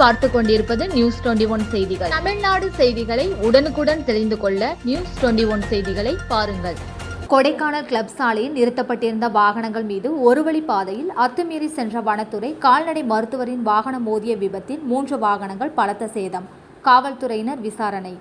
பார்த்து கொண்டிருப்பது news twenty one செய்திகள். தமிழ்நாடு செய்திகளை உடனுக்குடன் தெரிந்து கொள்ள நியூஸ் டுவெண்டி ஒன் செய்திகளை பாருங்கள். கொடைக்கானல் கிளப் சாலையில் நிறுத்தப்பட்டிருந்த வாகனங்கள் மீது ஒரு வழி பாதையில் அத்துமீறி சென்ற வனத்துறை கால்நடை மருத்துவரின் வாகனம் மோதிய விபத்தில் மூன்று வாகனங்கள் பலத்த சேதம் காவல்துறையினர் விசாரணை.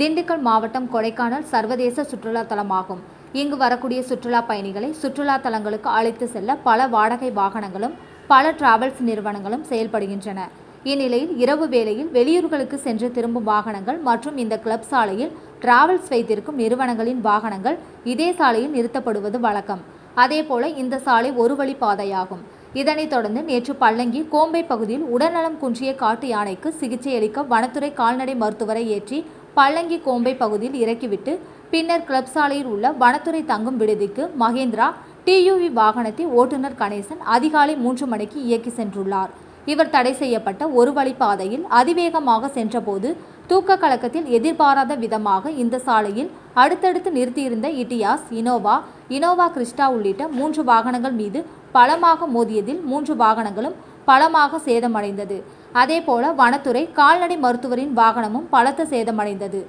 திண்டுக்கல் மாவட்டம் கொடைக்கானல் சர்வதேச சுற்றுலா தலமாகும். இங்கு வரக்கூடிய சுற்றுலா பயணிகளை சுற்றுலா தலங்களுக்கு அழைத்து செல்ல பல வாடகை வாகனங்களும் பல டிராவல்ஸ் நிறுவனங்களும் செயல்படுகின்றன. இந்நிலையில் இரவு வேளையில் வெளியூர்களுக்கு சென்று திரும்பும் வாகனங்கள் மற்றும் இந்த கிளப் சாலையில் டிராவல்ஸ் வைத்திருக்கும் நிறுவனங்களின் வாகனங்கள் இதே சாலையில் நிறுத்தப்படுவது வழக்கம். அதேபோல இந்த சாலை ஒரு வழி பாதையாகும். இதனைத் தொடர்ந்து நேற்று பள்ளங்கி கோம்பை பகுதியில் உடல்நலம் குன்றிய காட்டு யானைக்கு சிகிச்சை அளிக்க வனத்துறை கால்நடை மருத்துவரை ஏற்றி பள்ளங்கி கோம்பை பகுதியில் இறக்கிவிட்டு பின்னர் கிளப் சாலையில் உள்ள வனத்துறை தங்கும் விடுதிக்கு மகேந்திரா டியூவி வாகனத்தை ஓட்டுநர் கணேசன் அதிகாலை மூன்று மணிக்கு இயக்கி சென்றுள்ளார். இவர் தடை செய்யப்பட்ட ஒரு வழி பாதையில் அதிவேகமாக சென்றபோது தூக்க கலக்கத்தில் எதிர்பாராத விதமாக இந்த சாலையில் அடுத்தடுத்து நிறுத்தியிருந்த இட்டியாஸ் இனோவா இனோவா கிறிஸ்டா உள்ளிட்ட மூன்று வாகனங்கள் மீது பலமாக மோதியதில் மூன்று வாகனங்களும் பலமாக சேதமடைந்தது. அதேபோல வனத்துறை கால்நடை மருத்துவரின் வாகனமும் பலத்த சேதமடைந்தது.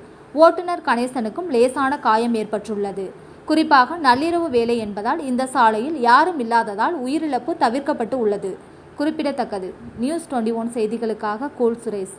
ஓட்டுநர் கணேசனுக்கும் லேசான காயம் ஏற்பட்டுள்ளது. குறிப்பாக நள்ளிரவு வேலை என்பதால் இந்த சாலையில் யாரும் இல்லாததால் உயிரிழப்பு தவிர்க்கப்பட்டு உள்ளது. குறிப்பிடத்தக்கது. நியூஸ் டுவெண்ட்டி ஒன் செய்திகளுக்காக கோல் சுரேஷ்.